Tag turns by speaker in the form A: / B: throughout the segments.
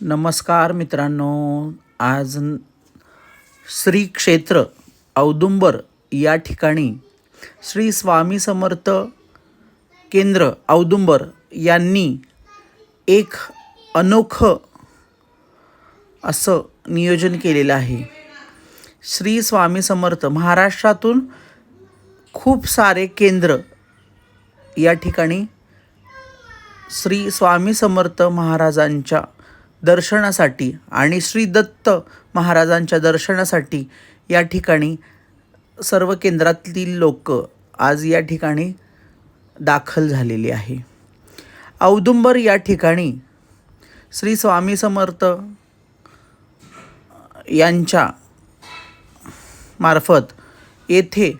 A: नमस्कार मित्रांनो आज श्री क्षेत्र औदुंबर या ठिकाणी श्री स्वामी समर्थ केंद्र औदुंबर यांनी एक अनोखं असं नियोजन केलेलं आहे. श्री स्वामी समर्थ महाराष्ट्रातून खूप सारे केंद्र या ठिकाणी श्री स्वामी समर्थ महाराजांच्या दर्शनासाठी आणि श्री दत्त महाराजांच्या दर्शनासाठी या ठिकाणी सर्व केंद्रातील लोक आज या ठिकाणी दाखल झालेली आहे. औदुंबर या ठिकाणी श्री स्वामी समर्थ यांच्या मार्फत येथे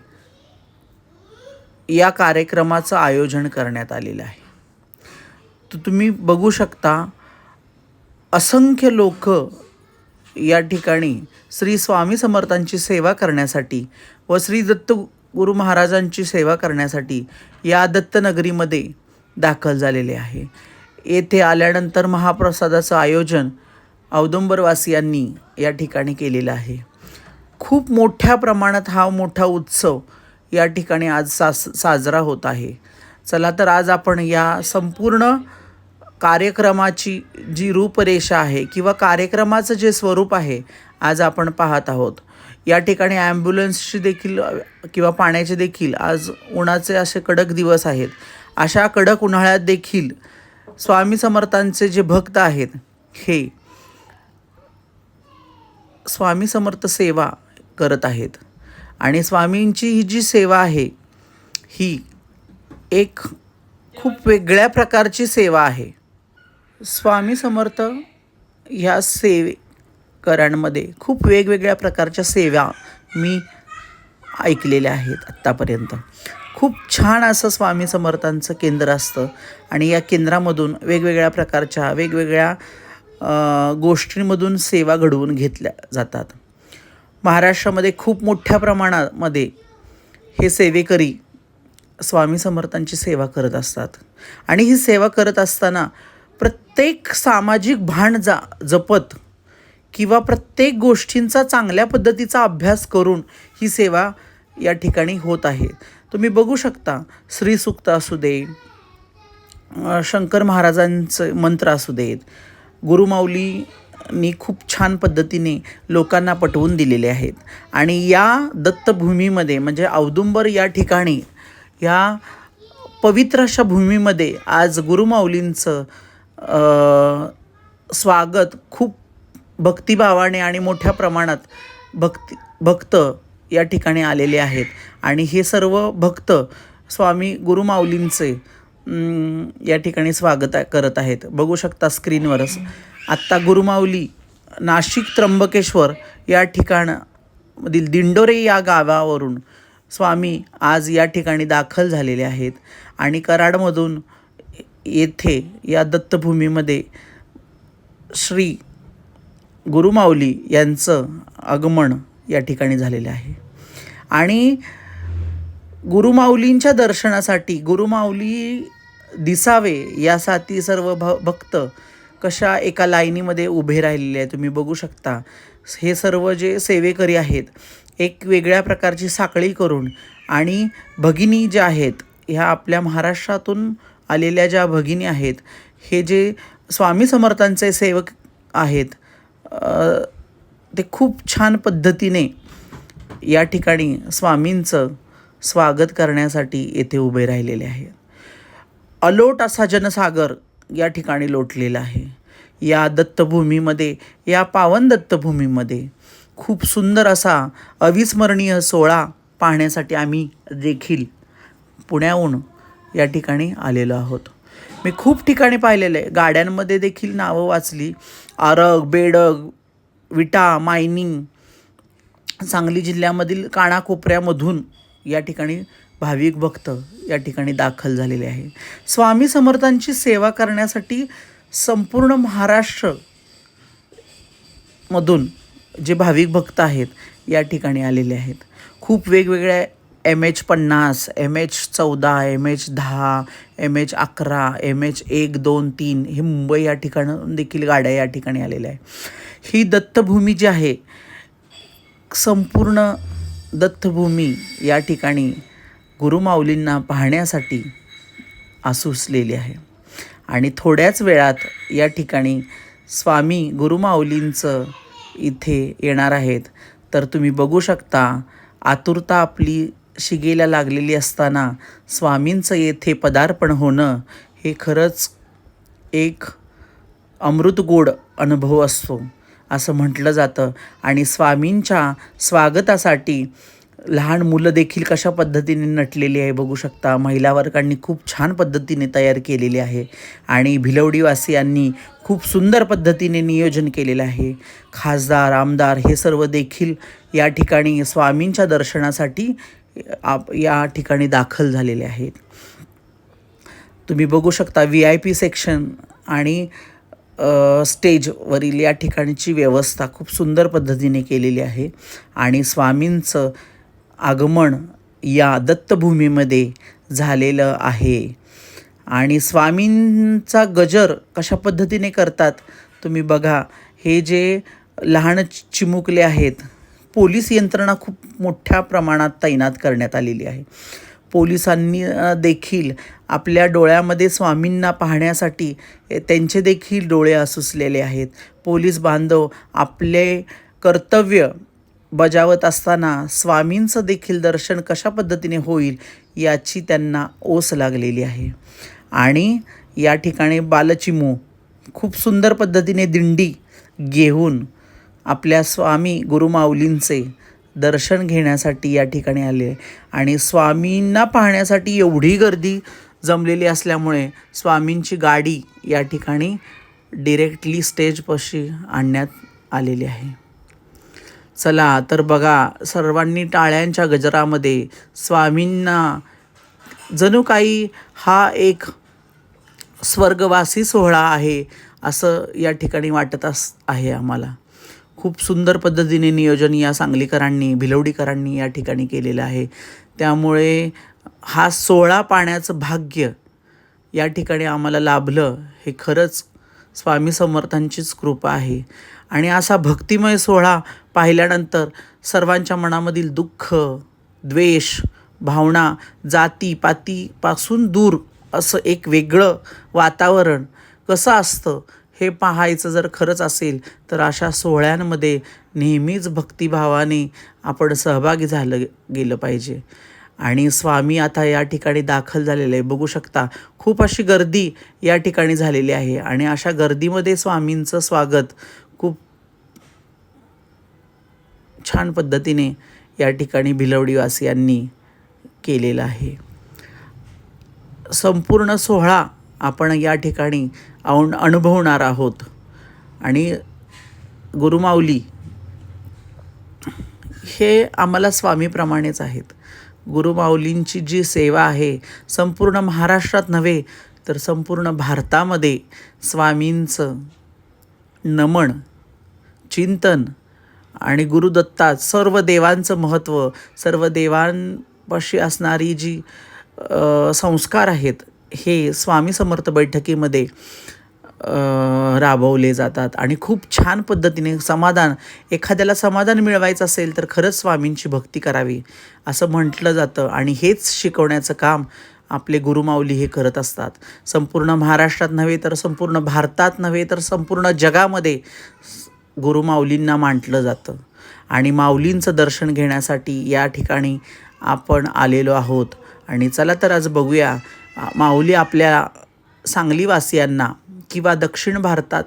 A: या कार्यक्रमाचं आयोजन करण्यात आलेलं आहे. तर तुम्ही बघू शकता असंख्य लोक या ठिकाणी श्री स्वामी समर्थांची सेवा करण्यासाठी व श्री दत्त गुरु महाराजांची सेवा करण्यासाठी या दत्तनगरीमध्ये दाखल झालेले आहे. येथे आल्यानंतर महाप्रसादाचं आयोजन औदुंबरवासियांनी या ठिकाणी केलेलं आहे. खूप मोठ्या प्रमाणात हा मोठा उत्सव या ठिकाणी आज सास साजरा होत आहे. चला तर आज आपण या संपूर्ण कार्यक्रमाची जी रूपरेषा आहे किंवा कार्यक्रमाचं जे स्वरूप आहे आज आपण पाहत आहोत. या ठिकाणी ॲम्ब्युलन्सची देखील किंवा पाण्याचे देखील आज उन्हाचे असे कडक दिवस आहेत. अशा कडक उन्हाळ्यात देखील स्वामी समर्थांचे जे भक्त आहेत हे स्वामी समर्थ सेवा करत आहेत. आणि स्वामींची ही जी सेवा आहे ही एक खूप वेगळ्या प्रकारची सेवा आहे. स्वामी समर्थ ह्या सेवेकरांमध्ये खूप वेगवेगळ्या प्रकारच्या सेवा मी ऐकलेल्या आहेत आत्तापर्यंत. खूप छान असं स्वामी समर्थांचं केंद्र असतं आणि या केंद्रामधून वेगवेगळ्या प्रकारच्या वेगवेगळ्या गोष्टींमधून सेवा घडवून घेतल्या जातात. महाराष्ट्रामध्ये खूप मोठ्या प्रमाणामध्ये हे सेवेकरी स्वामी समर्थांची सेवा करत असतात. आणि ही सेवा करत असताना प्रत्येक सामाजिक भान जा जपत किंवा प्रत्येक गोष्टींचा चांगल्या पद्धतीचा अभ्यास करून ही सेवा या ठिकाणी होत आहे. तुम्ही बघू शकता श्रीसुक्त असू दे शंकर महाराजांचं मंत्र असू देत गुरुमाऊलींनी खूप छान पद्धतीने लोकांना पटवून दिलेले आहेत. आणि या दत्तभूमीमध्ये म्हणजे औदुंबर या ठिकाणी या पवित्र अशा भूमीमध्ये आज गुरुमाऊलींचं स्वागत खूप भक्तिभावाने आणि मोठ्या प्रमाणात भक्ती भक्त या ठिकाणी आलेले आहेत. आणि हे सर्व भक्त स्वामी गुरुमाऊलींचे या ठिकाणी स्वागत आहे- करत आहेत. बघू शकता स्क्रीनवरच आत्ता गुरुमाऊली नाशिक त्र्यंबकेश्वर या ठिकाणामधील दिंडोरे या गावावरून स्वामी आज या ठिकाणी दाखल झालेले आहेत. आणि कराडमधून येथे या दत्तभूमीमध्ये श्री गुरुमाऊली यांचं आगमन या ठिकाणी झालेलं आहे. आणि गुरुमाऊलींच्या दर्शनासाठी गुरुमाऊली दिसावे यासाठी सर्व भ भक्त कशा एका लाईनीमध्ये उभे राहिलेले आहे तुम्ही बघू शकता. हे सर्व जे सेवेकरी आहेत एक वेगळ्या प्रकारची साखळी करून आणि भगिनी ज्या आहेत ह्या आपल्या महाराष्ट्रातून आलेल्या ज्या भगिनी आहेत हे जे स्वामी समर्थांचे सेवक आहेत ते खूप छान पद्धतीने या ठिकाणी स्वामींचं स्वागत करण्यासाठी येथे उभे राहिलेले आहेत. अलोट असा जनसागर या ठिकाणी लोटलेला आहे. या दत्तभूमीमध्ये या पावन दत्तभूमीमध्ये खूप सुंदर असा अविस्मरणीय सोहळा पाहण्यासाठी आम्ही देखील पुण्याहून या ठिकाणी आलेलो आहोत. मी खूप ठिकाणी पाहिलेलं आहे. गाड्यांमध्ये देखील नावं वाचली. आरग बेडग विटा मायनिंग सांगली जिल्ह्यामधील कानाकोपऱ्यामधून या ठिकाणी भाविक भक्त या ठिकाणी दाखल झालेले आहे. स्वामी समर्थांची सेवा करण्यासाठी संपूर्ण महाराष्ट्र मधून जे भाविक भक्त आहेत या ठिकाणी आलेले आहेत. खूप वेगवेगळ्या एम एच पन्नास एम एच चौदा एम एच दहा एम एच अकरा एम एच एक दोन तीन हे मुंबई या ठिकाणून देखील गाड्या या ठिकाणी आलेल्या आहे ही दत्तभूमी जी आहे संपूर्ण दत्तभूमी या ठिकाणी गुरुमाऊलींना पाहण्यासाठी आसुसलेली आहे. आणि थोड्याच वेळात या ठिकाणी स्वामी गुरुमाऊलींचं इथे येणार आहेत. तर तुम्ही बघू शकता आतुरता आपली शिगेला लागलेली असताना स्वामींचं येथे पदार्पण होणं हे खरंच एक अमृतगोड अनुभव असतो असं म्हटलं जातं. आणि स्वामींच्या स्वागतासाठी लहान मुलं देखील कशा पद्धतीने नटलेली आहे बघू शकता. महिला वर्गांनी खूप छान पद्धतीने तयार केलेली आहे. आणि भिलवडीवासियांनी खूप सुंदर पद्धतीने नियोजन केलेलं आहे. खासदार आमदार हे सर्व देखील या ठिकाणी स्वामींच्या दर्शनासाठी आप या ठिकाणी दाखल झालेले आहेत. तुम्ही बघू शकता व्ही आय पी सेक्शन आणि स्टेजवरील या ठिकाणची व्यवस्था खूप सुंदर पद्धतीने केलेली आहे. आणि स्वामींचं आगमन या दत्तभूमीमध्ये झालेलं आहे. आणि स्वामींचा गजर कशा पद्धतीने करतात तुम्ही बघा. हे जे लहान चिमुकले आहेत पोलीस यंत्रणा खूप मोठ्या प्रमाणात तैनात करण्यात आलेली आहे. पोलिसांनी देखील आपल्या डोळ्यामध्ये स्वामींना पाहण्यासाठी त्यांचे देखील डोळे असुसलेले आहेत. पोलीस बांधव आपले कर्तव्य बजावत असताना स्वामींचं देखील दर्शन कशा पद्धतीने होईल याची त्यांना ओस लागलेली आहे. आणि या ठिकाणी बालचिमू खूप सुंदर पद्धतीने दिंडी घेऊन आपल्या स्वामी गुरुमाऊलींचे दर्शन घेण्यासाठी या ठिकाणी आले. आणि स्वामींना पाहण्यासाठी एवढी गर्दी जमलेली असल्यामुळे स्वामींची गाडी या ठिकाणी डिरेक्टली स्टेजपाशी आणण्यात आलेली आहे. चला तर बघा सर्वांनी टाळ्यांच्या गजरामध्ये स्वामींना जणू काही हा एक स्वर्गवासी सोहळा आहे असं या ठिकाणी वाटत अस आहे आम्हाला. खूप सुंदर पद्धतीने नियोजन या सांगलीकरांनी भिलवडीकरांनी या ठिकाणी केलेलं आहे. त्यामुळे हा सोहळा पाण्याचं भाग्य या ठिकाणी आम्हाला लाभलं हे खरंच स्वामी समर्थांचीच कृपा आहे. आणि असा भक्तिमय सोहळा पाहिल्यानंतर सर्वांच्या मनामधील दुःख द्वेष भावना जाती पातीपासून दूर असं एक वेगळं वातावरण कसं असतं हे पाहायचं जर खरंच असेल तर अशा सोहळ्यांमध्ये नेहमीच भक्तिभावाने आपण सहभागी झालं गेलं पाहिजे. आणि स्वामी आता या ठिकाणी दाखल झालेले आहे. बघू शकता खूप अशी गर्दी या ठिकाणी झालेली आहे. आणि अशा गर्दीमध्ये स्वामींचं स्वागत खूप छान पद्धतीने या ठिकाणी भिलवडीवासियांनी केलेलं आहे. संपूर्ण सोहळा आपण या ठिकाणी औन अनुभवणार आहोत. आणि गुरुमाऊली हे आम्हाला स्वामीप्रमाणेच आहेत. गुरुमाऊलींची जी सेवा आहे संपूर्ण महाराष्ट्रात नव्हे तर संपूर्ण भारतामध्ये स्वामींचं नमन चिंतन आणि गुरुदत्तात सर्व देवांचं महत्त्व सर्व देवांपाशी असणारी जी संस्कार आहेत हे स्वामी समर्थ बैठकीमध्ये राबवले जातात. आणि खूप छान पद्धतीने समाधान एखाद्याला समाधान मिळवायचं असेल तर खरंच स्वामींची भक्ती करावी असं म्हटलं जातं. आणि हेच शिकवण्याचं काम आपले गुरुमाऊली हे करत असतात. संपूर्ण महाराष्ट्रात नव्हे तर संपूर्ण भारतात नव्हे तर संपूर्ण जगामध्ये गुरुमाऊलींना मांडलं जातं. आणि माऊलींचं दर्शन घेण्यासाठी या ठिकाणी आपण आलेलो आहोत. आणि चला तर आज बघूया माऊली आपल्या सांगलीवासियांना किंवा दक्षिण भारतात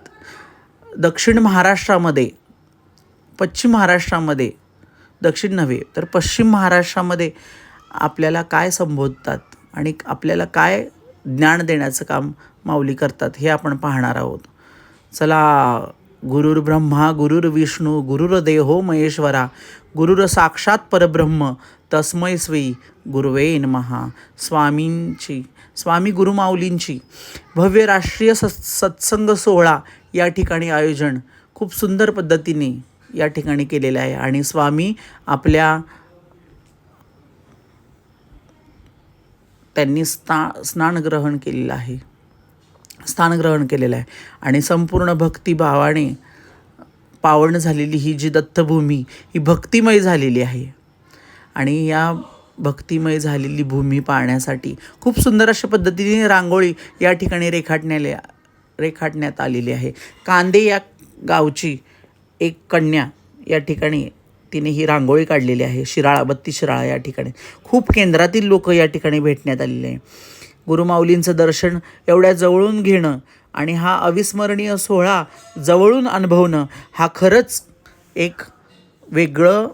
A: दक्षिण महाराष्ट्रामध्ये पश्चिम महाराष्ट्रामध्ये दक्षिण नव्हे तर पश्चिम महाराष्ट्रामध्ये आपल्याला काय संबोधतात आणि आपल्याला काय ज्ञान देण्याचं काम माऊली करतात हे आपण पाहणार आहोत. चला गुरुर ब्रह्मा गुरुर विष्णू महेश्वरा गुरुर साक्षात परब्रह्म तस्मै स्वी गुरुवे नमहा स्वामींची स्वामी गुरुमाऊलींची भव्य राष्ट्रीय सत् सत्संग सोहळा या ठिकाणी आयोजन खूप सुंदर पद्धतीने या ठिकाणी केलेलं आहे. आणि स्वामी आपल्या त्यांनी स्ना स्नानग्रहण केलेलं आहे. स्थानग्रहण केलेलं आहे. आणि संपूर्ण भक्तिभावाने पावन झालेली ही जी दत्तभूमी ही भक्तिमय झालेली आहे. आणि या भक्तिमय झालेली भूमी पाहण्यासाठी. खूप सुंदर अशा पद्धतीने रांगोळी या ठिकाणी रेखाटण्याले रेखाटण्यात आलेली आहे. कांदे या गावची एक कन्या या ठिकाणी तिने ही रांगोळी काढलेली आहे. शिराळा बत्ती शिराळा या ठिकाणी. खूप केंद्रातील लोक या ठिकाणी भेटण्यात आलेले आहे. गुरुमाऊलींचं दर्शन एवढ्या जवळून घेणं आणि हा अविस्मरणीय सोहळा जवळून अनुभवणं हा खरंच एक वेगळं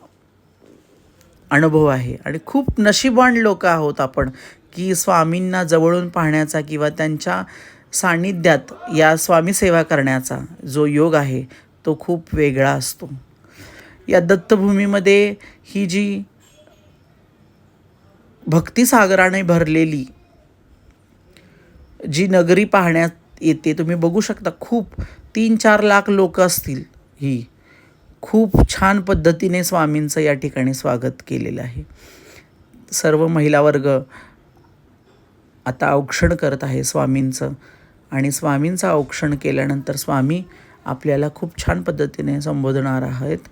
A: अनुभव आहे. आणि खूप नशीबवान लोक आहोत आपण की स्वामींना जवळून पाहण्याचा किंवा त्यांच्या सान्निध्यात या स्वामी सेवा करण्याचा जो योग आहे तो खूप वेगळा असतो. या दत्तभूमीमध्ये ही जी भक्तिसागराने भरलेली जी नगरी पाहण्यात येते तुम्ही बघू शकता खूप तीन चार लाख लोक असतील ही. खूप छान पद्धतीने स्वामींचं या ठिकाणी स्वागत केलेलं आहे. सर्व महिला वर्ग आता औक्षण करत आहे स्वामींचं आणि स्वामींचं औक्षण केल्यानंतर स्वामी आपल्याला खूप छान पद्धतीने संबोधणार आहेत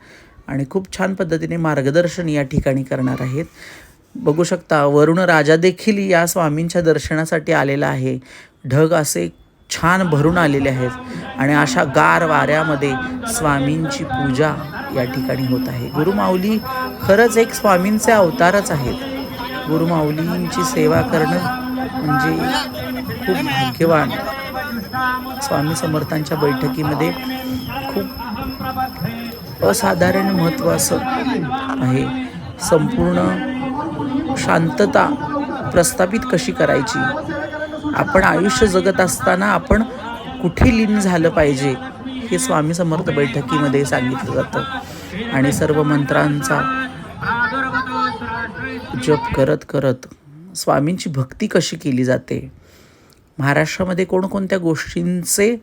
A: आणि खूप छान पद्धतीने मार्गदर्शन या ठिकाणी करणार आहेत. बघू शकता वरुण राजा देखील या स्वामींच्या दर्शनासाठी आलेला आहे. ढग असे छान भरून आलेले आहेत. आणि अशा गार वाऱ्यामध्ये स्वामींची पूजा या ठिकाणी होत आहे. गुरुमाऊली खरंच एक स्वामींचे अवतारच आहेत. गुरुमाऊलींची सेवा करणं म्हणजे खूप भाग्यवान. स्वामी समर्थांच्या बैठकीमध्ये खूप असाधारण महत्त्व असं आहे. संपूर्ण शांतता प्रस्थापित कशी करायची? आपण आयुष्य जगत असताना आपण कुठे लीन झालं पाहिजे हे स्वामी समर्थ बैठकीमध्ये सांगितलं जातं. आणि सर्व मंत्रांचा जप करत करत स्वामींची भक्ती कशी केली जाते? महाराष्ट्रामध्ये कोणकोणत्या गोष्टींचे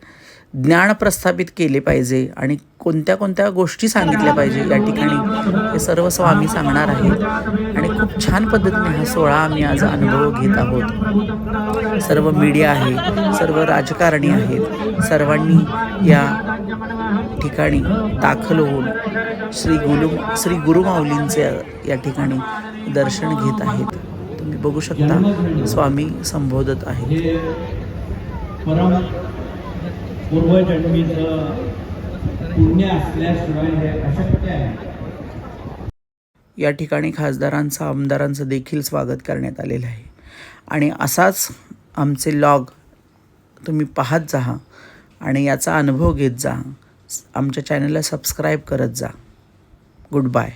A: ज्ञान प्रस्थापित केले पाहिजे आणि कोणत्या कोणत्या गोष्टी सांगितल्या पाहिजे या ठिकाणी हे सर्व स्वामी सांगणार आहेत. आणि खूप छान पद्धतीने हा सोहळा आम्ही आज अनुभव घेत आहोत. सर्व मीडिया आहे सर्व राजकारणी आहेत सर्वांनी या ठिकाणी दाखल होऊन श्री गुरु श्री गुरुमाऊलींचे या ठिकाणी दर्शन घेत आहेत. तुम्ही बघू शकता स्वामी संबोधत आहेत.
B: परम पूर्वजन्मीचं पुण्य असल्याशिवाय हे अशक्य आहे.
A: या ठिकाणी खासदारांचं आमदारांचं देखील स्वागत करण्यात आलेलं आहे. आणि असाच आमचे लॉग तुम्ही पाहत जा आणि याचा अनुभव घेत जा. आमच्या चॅनलला सबस्क्राईब करत जा. Good bye